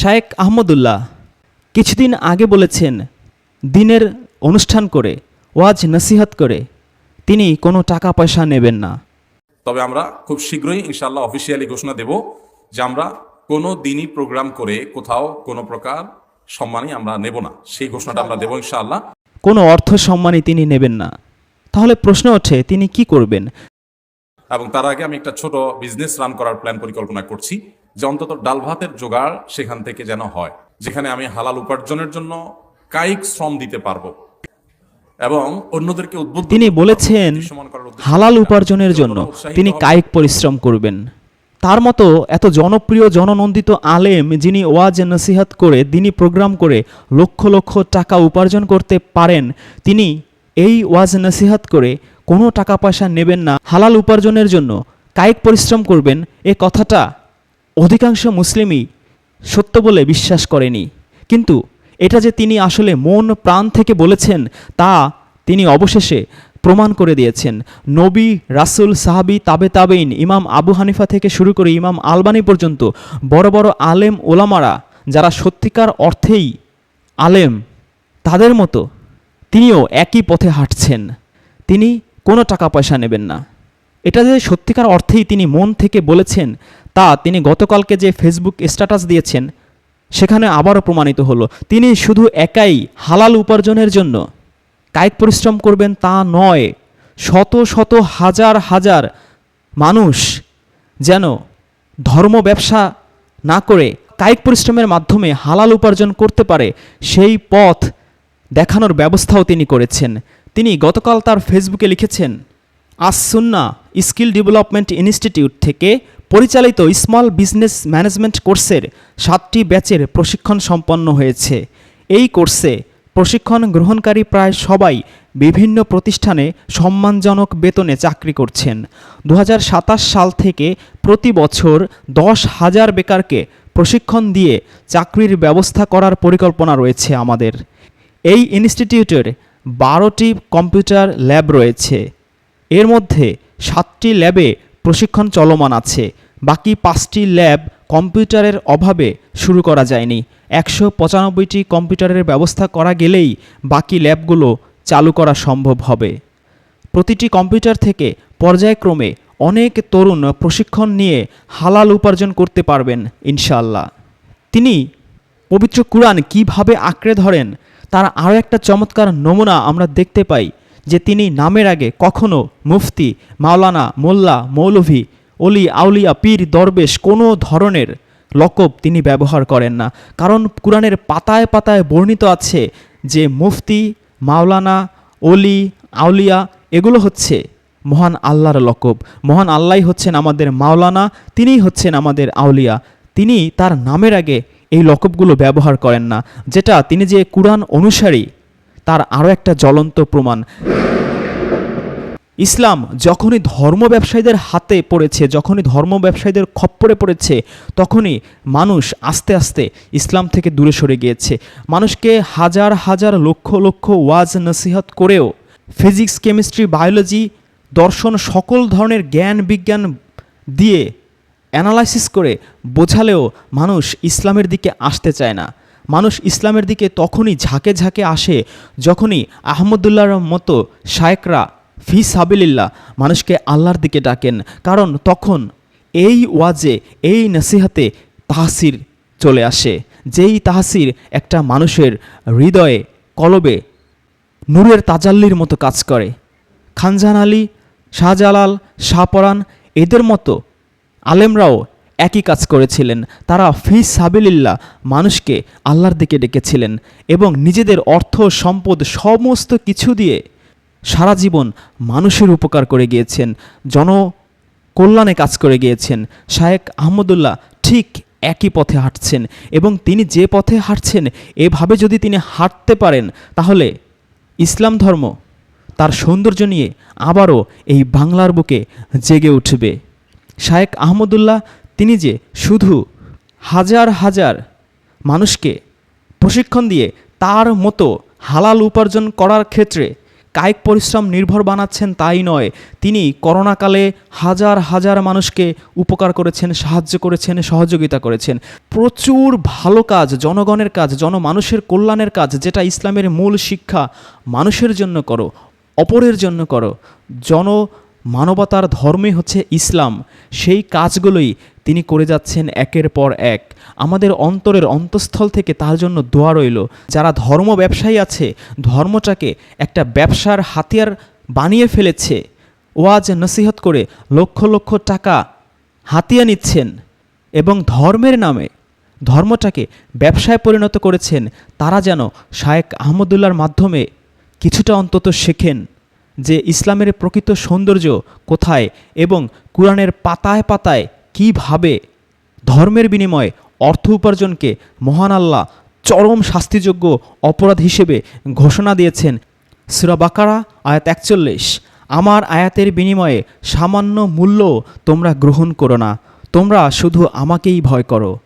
শায়েক আহমদুল্লাহ কিছুদিন আগে বলেছেন দিনের অনুষ্ঠান করে ওয়াজ নসিহত করে তিনি কোনো টাকা পয়সা নেবেন না। তবে আমরা খুব শীঘ্রই ইনশাল্লাহ অফিসিয়ালি ঘোষণা দেব যে আমরা কোনো দিনই প্রোগ্রাম করে কোথাও কোনো প্রকার সম্মানই আমরা নেব না। সেই ঘোষণাটা আমরা দেবো ইনশাআল্লাহ। কোনো অর্থ সম্মানই তিনি নেবেন না। তাহলে প্রশ্ন ওঠে তিনি কি করবেন? এবং তার আগে আমি একটা ছোট বিজনেস রান করার প্ল্যান পরিকল্পনা করছি। যে অন্তত ডাল ভাতের জোগাড় সেখান থেকে যেন হয় যেখানে আমি হালাল উপার্জনের জন্য কায়িক শ্রম দিতে পারব। এবং অন্যদেরকে উদ্বুদ্ধ তিনি বলেছেন হালাল উপার্জনের জন্য তিনি কায়িক পরিশ্রম করবেন। তার মতো এত জনপ্রিয় জননন্দিত আলেম যিনি ওয়াজ নসিহাত করে দিনী প্রোগ্রাম করে লক্ষ লক্ষ টাকা উপার্জন করতে পারেন তিনি এই ওয়াজ নসিহাত করে কোনো টাকা পয়সা নেবেন না। হালাল উপার্জনের জন্য কায়িক পরিশ্রম করবেন এ কথাটা অধিকাংশ মুসলিমই সত্য বলে বিশ্বাস করেনি। কিন্তু এটা যে তিনি আসলে মন প্রাণ থেকে বলেছেন, তা তিনি অবশেষে প্রমাণ করে দিয়েছেন। নবী, রাসুল, সাহাবি, তাবে তাবেইন ইমাম আবু হানিফা থেকে শুরু করে ইমাম আলবানি পর্যন্ত বড় বড় আলেম ওলামারা যারা সত্যিকার অর্থেই আলেম, তাদের মতো তিনিও একই পথে হাঁটছেন। তিনি কোনো টাকা পয়সা নেবেন না। এটা যে সত্যিকার অর্থেই তিনি মন থেকে বলেছেন, তা তিনি গতকালকে যে ফেসবুক স্ট্যাটাস দিয়েছেন, সেখানে আবারও প্রমাণিত হলো। তিনি শুধু একাই হালাল উপার্জনের জন্য কায়িক পরিশ্রম করবেন তা নয়, শত শত হাজার হাজার মানুষ যেন ধর্ম ব্যবসা না করে কায়িক পরিশ্রমের মাধ্যমে হালাল উপার্জন করতে পারে, সেই পথ দেখানোর ব্যবস্থাও তিনি করেছেন। তিনি গতকাল তার ফেসবুকে লিখেছেন আসুন্না স্কিল ডেভেলপমেন্ট ইনস্টিটিউট থেকে পরিচালিত স্মল বিজনেস ম্যানেজমেন্ট কোর্সের সাতটি ব্যাচের প্রশিক্ষণ সম্পন্ন হয়েছে। এই কোর্সে প্রশিক্ষণ গ্রহণকারী প্রায় সবাই বিভিন্ন প্রতিষ্ঠানে সম্মানজনক বেতনে চাকরি করছেন। দু হাজার সাতাশ সাল থেকে প্রতি বছর দশ হাজার বেকারকে প্রশিক্ষণ দিয়ে চাকরির ব্যবস্থা করার পরিকল্পনা রয়েছে আমাদের। এই ইনস্টিটিউটের বারোটি কম্পিউটার ল্যাব রয়েছে। এর মধ্যে সাতটি ল্যাবে প্রশিক্ষণ চলমান আছে। বাকি পাঁচটি ল্যাব কম্পিউটারের অভাবে শুরু করা যায়নি। একশো পঁচানব্বইটি কম্পিউটারের ব্যবস্থা করা গেলেই বাকি ল্যাবগুলো চালু করা সম্ভব হবে। প্রতিটি কম্পিউটার থেকে পর্যায়ক্রমে অনেক তরুণ প্রশিক্ষণ নিয়ে হালাল উপার্জন করতে পারবেন ইনশাল্লাহ তিনি পবিত্র কুরআন কীভাবে আঁকড়ে ধরেন, তার আরও একটা চমৎকার নমুনা আমরা দেখতে পাই। যে তিনি নামের আগে কখনো মুফতি, মাওলানা, মোল্লা, মৌলভি, অলি, আউলিয়া, পীর, দরবেশ কোনো ধরনের লকব তিনি ব্যবহার করেন না। কারণ কুরআনের পাতায় পাতায় বর্ণিত আছে যে মুফতি, মাওলানা, অলি, আউলিয়া এগুলো হচ্ছে মহান আল্লাহর লকব। মহান আল্লাহ হচ্ছেন আমাদের মাওলানা, তিনিই হচ্ছেন আমাদের আউলিয়া। তিনি তার নামের আগে এই লকবগুলো ব্যবহার করেন না। যেটা তিনি যে কুরআন অনুসারী তার আরও একটা জ্বলন্ত প্রমাণ। ইসলাম যখনই ধর্ম ব্যবসায়ীদের হাতে পড়েছে, যখনই ধর্ম ব্যবসায়ীদের খপ্পরে পড়েছে, তখনই মানুষ আস্তে আস্তে ইসলাম থেকে দূরে সরে গিয়েছে। মানুষকে হাজার হাজার লক্ষ লক্ষ ওয়াজ নসিহত করেও ফিজিক্স, কেমিস্ট্রি, বায়োলজি দর্শন সকল ধরনের জ্ঞান, বিজ্ঞান দিয়ে অ্যানালাইসিস করে বোঝালেও মানুষ ইসলামের দিকে আসতে চায় না। মানুষ ইসলামের দিকে তখনই ঝাঁকে ঝাঁকে আসে যখনই আহমদুল্লাহর মতো শায়েকরা ফি সাবিলিল্লাহ মানুষকে আল্লাহর দিকে ডাকেন। কারণ তখন এই ওয়াজে, এই নসিহাতে তাহসির চলে আসে। যেই তাহসির একটা মানুষের হৃদয়ে, কলবে নূরের তাজাল্লির মতো কাজ করে। খানজান আলী, শাহজালাল শাহপরান এদের মতো আলেমরাও একই কাজ করেছিলেন। তারা ফি সাবিলিল্লাহ মানুষকে আল্লাহর দিকে ডেকেছিলেন এবং নিজেদের অর্থ, সম্পদ সমস্ত কিছু দিয়ে সারা জীবন মানুষের উপকার করে গিয়েছেন, জনকল্যাণে কাজ করে গিয়েছেন। শায়েক আহমদুল্লাহ ঠিক একই পথে হাঁটছেন এবং তিনি যে পথে হাঁটছেন, এভাবে যদি তিনি হাঁটতে পারেন, তাহলে ইসলাম ধর্ম তার সৌন্দর্য নিয়ে আবারও এই বাংলার বুকে জেগে উঠবে। শায়েক আহমদুল্লাহ তিনি যে শুধু হাজার হাজার মানুষকে প্রশিক্ষণ দিয়ে তার মতো হালাল উপার্জন করার ক্ষেত্রে কায়িক পরিশ্রম নির্ভর বানাচ্ছেন তাই নয়, তিনি করোনাকালে হাজার হাজার মানুষকে উপকার করেছেন, সাহায্য করেছেন, সহযোগিতা করেছেন। প্রচুর ভালো কাজ, জনগণের কাজ, জনমানুষের কল্যাণের কাজ, যেটা ইসলামের মূল শিক্ষা, মানুষের জন্য করো, অপরের জন্য করো। জন মানবতার ধর্মই হচ্ছে ইসলাম। সেই কাজগুলোই তিনি করে যাচ্ছেন একের পর এক। আমাদের অন্তরের অন্তঃস্থল থেকে তার জন্য দোয়া রইল। যারা ধর্ম ব্যবসায়ী আছে, ধর্মটাকে একটা ব্যবসার হাতিয়ার বানিয়ে ফেলেছে, ওয়াজ নসিহত করে লক্ষ লক্ষ টাকা হাতিয়ে নিচ্ছেন এবং ধর্মের নামে ধর্মটাকে ব্যবসায় পরিণত করেছেন, তারা যেন শায়েক আহমদুল্লার মাধ্যমে কিছুটা অন্তত শেখেন যে ইসলামের প্রকৃত সৌন্দর্য কোথায় এবং কোরআনের পাতায় পাতায় কীভাবে ধর্মের বিনিময়ে অর্থ উপার্জনকে মহান আল্লাহ চরম শাস্তিযোগ্য অপরাধ হিসেবে ঘোষণা দিয়েছেন? সুরা বাকারা, আয়াত একচল্লিশ। আমার আয়াতের বিনিময়ে সামান্য মূল্য তোমরা গ্রহণ করো না। তোমরা শুধু আমাকেই ভয় করো।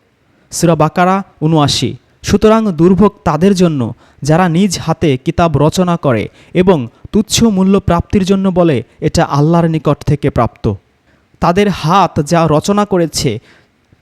সুরা বাকারা, উনআশি। সুতরাং দুর্ভোগ তাদের জন্য, যারা নিজ হাতে কিতাব রচনা করে এবং তুচ্ছ মূল্য প্রাপ্তির জন্য বলে, এটা আল্লাহর নিকট থেকে প্রাপ্ত। তাদের হাত যা রচনা করেছে,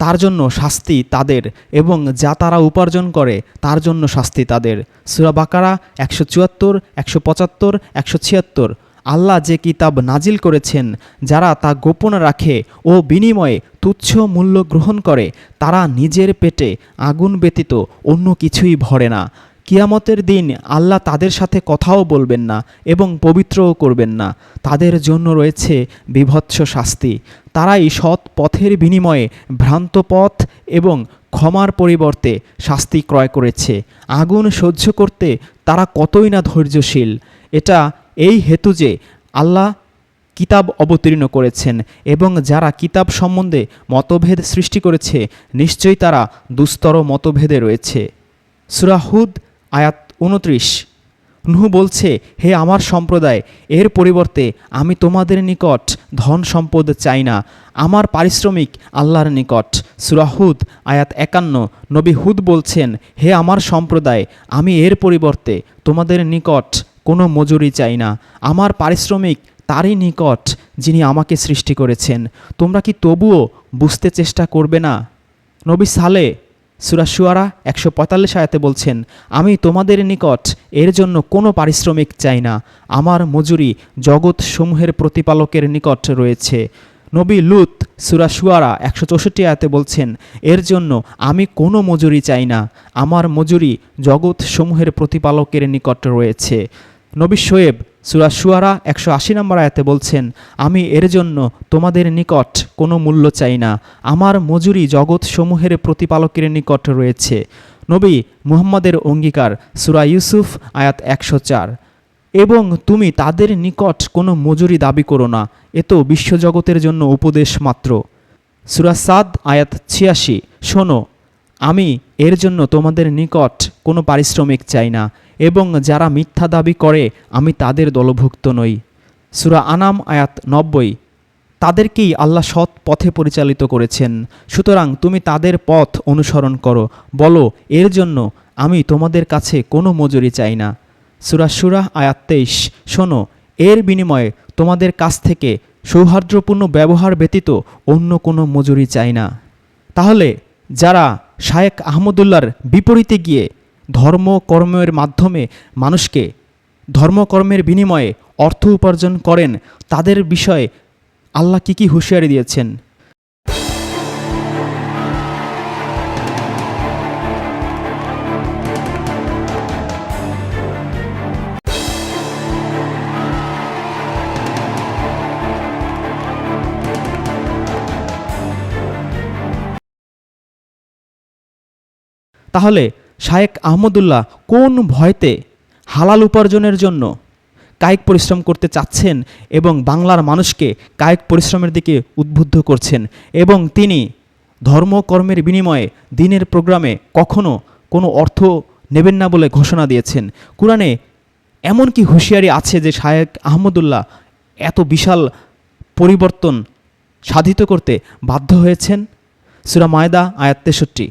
তার জন্য শাস্তি তাদের এবং যা তারা উপার্জন করে, তার জন্য শাস্তি তাদের। সুরা বাকারা একশো চুয়াত্তর, একশো পঁচাত্তর, একশো ছিয়াত্তর। আল্লাহ যে কিতাব নাজিল করেছেন, যারা তা গোপন রাখে ও বিনিময়ে তুচ্ছ মূল্য গ্রহণ করে, তারা নিজের পেটে আগুন ব্যতীত অন্য কিছুই ভরে না। কিয়ামতের দিন আল্লাহ তাদের সাথে কথাও বলবেন না এবং পবিত্রও করবেন না। তাদের জন্য রয়েছে বিভৎস শাস্তি। তারাই সৎ পথের বিনিময়ে ভ্রান্ত পথ এবং ক্ষমার পরিবর্তে শাস্তি ক্রয় করেছে। আগুন সহ্য করতে তারা কতই না ধৈর্যশীল। এটা এই হেতু যে আল্লাহ কিতাব অবতীর্ণ করেছেন এবং যারা কিতাব সম্বন্ধে মতভেদ সৃষ্টি করেছে, নিশ্চয়ই তারা দুস্তর মতভেদে রয়েছে। সুরাহুদ আয়াত উনত্রিশ। নুহু বলছে, হে আমার সম্প্রদায়, এর পরিবর্তে আমি তোমাদের নিকট ধন সম্পদ চাই না। আমার পারিশ্রমিক আল্লাহর নিকট। সুরাহুদ আয়াত একান্ন। নবী হুদ বলছেন, হে আমার সম্প্রদায়, আমি এর পরিবর্তে তোমাদের নিকট কোনো মজুরি চাই না। আমার পারিশ্রমিক তারই নিকট যিনি আমাকে সৃষ্টি করেছেন। তোমরা কি তবুও বুঝতে চেষ্টা করবে না? নবী সালে সুরাশুয়ারা একশো পঁয়তাল্লিশ আয়াতে বলছেন, আমি তোমাদের নিকট এর জন্য কোনো পারিশ্রমিক চাই না। আমার মজুরি জগৎ সমূহের প্রতিপালকের নিকট রয়েছে। নবী লুত সুরাশুয়ারা একশো চৌষট্টি আয়াতে বলছেন, এর জন্য আমি কোনো মজুরি চাই না। আমার মজুরি জগৎ সমূহের প্রতিপালকের নিকট রয়েছে। নবী শোয়েব সুরা সুয়ারা একশো আশি নম্বর আয়াতে বলছেন, আমি এর জন্য তোমাদের নিকট কোনো মূল্য চাই না। আমার মজুরি জগৎ সমূহের প্রতিপালকের নিকট রয়েছে। নবী মুহাম্মদের অঙ্গীকার সুরা ইউসুফ আয়াত একশো চার। এবং তুমি তাদের নিকট কোনো মজুরি দাবি করো না। এ তো বিশ্বজগতের জন্য উপদেশ মাত্র। সুরা সাদ আয়াত ছিয়াশি। শোনো, আমি এর জন্য তোমাদের নিকট কোনো পারিশ্রমিক চাই না। এবং যারা মিথ্যা দাবি করে, আমি তাদের দলভুক্ত নই। সুরা আনাম, আয়াত নব্বই। তাদেরকেই আল্লাহ সৎ পথে পরিচালিত করেছেন। সুতরাং তুমি তাদের পথ অনুসরণ করো। বলো, এর জন্য আমি তোমাদের কাছে কোনো মজুরি চাই না। সুরা সুরাহ আয়াত তেইশ। শোনো, এর বিনিময়ে তোমাদের কাছ থেকে সৌহার্দ্যপূর্ণ ব্যবহার ব্যতীত অন্য কোনো মজুরি চাই না। তাহলে যারা শায়েক আহমদুল্লার বিপরীতে গিয়ে ধর্ম কর্মের মাধ্যমে মানুষকে ধর্মকর্মের বিনিময়ে অর্থ উপার্জন করেন, তাদের বিষয়ে আল্লাহ কি কি হুঁশিয়ারি দিয়েছেন? তাহলে শায়েক আহমদুল্লাহ কোন ভয়তে হালাল উপার্জনের জন্য কায়িক পরিশ্রম করতে চাচ্ছেন এবং বাংলার মানুষকে কায়িক পরিশ্রমের দিকে উদ্বুদ্ধ করছেন? এবং তিনি ধর্মকর্মের বিনিময়ে দিনের প্রোগ্রামে কখনো কোনো অর্থ নেবেন না বলে ঘোষণা দিয়েছেন। কোরআনে এমন কি হুঁশিয়ারি আছে যে শায়েক আহমদুল্লাহ এত বিশাল পরিবর্তন সাধিত করতে বাধ্য হয়েছেন? সুরা মায়দা, আয়াত তেষট্টি।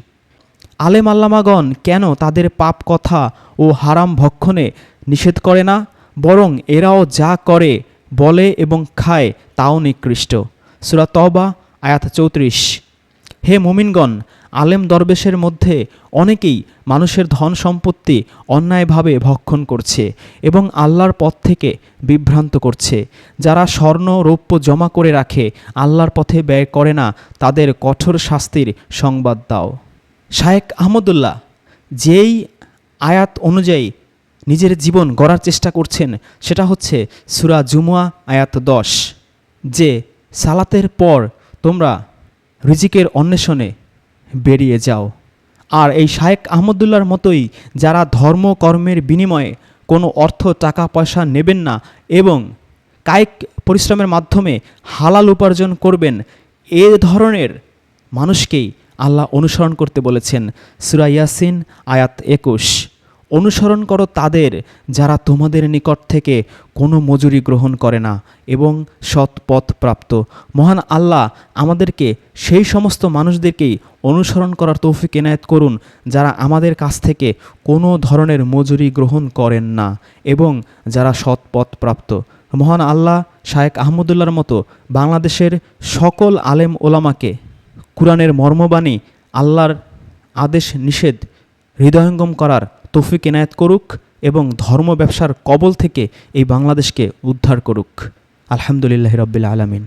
আলেম আল্লামাগণ কেন তাদের পাপ কথা ও হারাম ভক্ষণে নিষেধ করে না? বরং এরাও যা করে, বলে এবং খায় তাও নিকৃষ্ট। সুরা তবা আয়াত চৌত্রিশ। হে মুমিনগণ, আলেম দরবেশের মধ্যে অনেকেই মানুষের ধন সম্পত্তি অন্যায়ভাবে ভক্ষণ করছে এবং আল্লাহর পথ থেকে বিভ্রান্ত করছে। যারা স্বর্ণ, রৌপ্য জমা করে রাখে, আল্লাহর পথে ব্যয় করে না, তাদের কঠোর শাস্তির সংবাদ দাও। শায়েক আহমদুল্লাহ যেই আয়াত অনুযায়ী নিজের জীবন গড়ার চেষ্টা করছেন, সেটা হচ্ছে সুরা জুমুয়া আয়াত দশ, যে সালাতের পর তোমরা রিজিকের অন্বেষণে বেরিয়ে যাও। আর এই শায়েক আহমদুল্লাহর মতোই যারা ধর্ম কর্মের বিনিময়ে কোনো অর্থ, টাকা, পয়সা নেবেন না এবং কায়িক পরিশ্রমের মাধ্যমে হালাল উপার্জন করবেন, এ ধরনের মানুষকেই আল্লাহ অনুসরণ করতে বলেছেন সুরাইয়াসিন আয়াত একুশ। অনুসরণ করো তাদের যারা তোমাদের নিকট থেকে কোনো মজুরি গ্রহণ করে না এবং সৎ পথ প্রাপ্ত। মহান আল্লাহ আমাদেরকে সেই সমস্ত মানুষদেরকেই অনুসরণ করার তৌফিক এনায়েত করুন যারা আমাদের কাছ থেকে কোনো ধরনের মজুরি গ্রহণ করেন না এবং যারা সৎ পথ প্রাপ্ত। মহান আল্লাহ শায়েক আহমদুল্লার মতো বাংলাদেশের সকল আলেম ওলামাকে কোরআনের মর্মবাণী, আল্লাহর আদেশ নিষেধ, হৃদয়ঙ্গম করার তৌফিক এনায়েত করুক এবং ধর্ম ব্যবসার কবল থেকে এই বাংলাদেশকে উদ্ধার করুক। আলহামদুলিল্লাহ রব্বিল আলমিন।